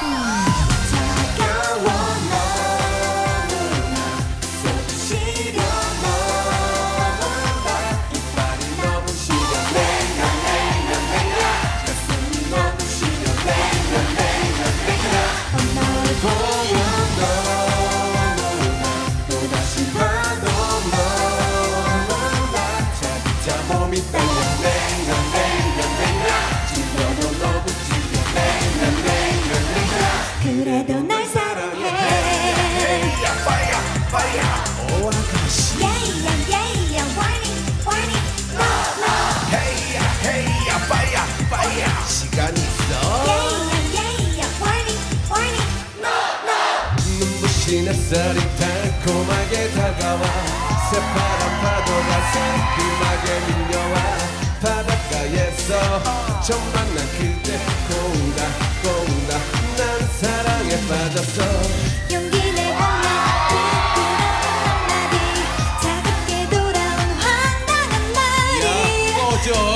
Hmm. 햇살이 달콤하게 다가와 새파란 파도가 새끼하게 밀려와 바닷가에서 처음 만난 그대 꼬우다 꼬우다. 난 사랑에 빠졌어. 용기 내어 내 앞에 뜨거운 한마디. 차갑게 돌아온 황당한 날이. 어져.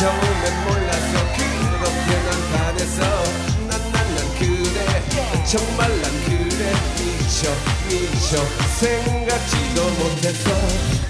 처음엔 몰라서 그렇게 난 반했어 난 난 난 그래. 정말 난 그래. 미쳐 미쳐. 생각지도 못했어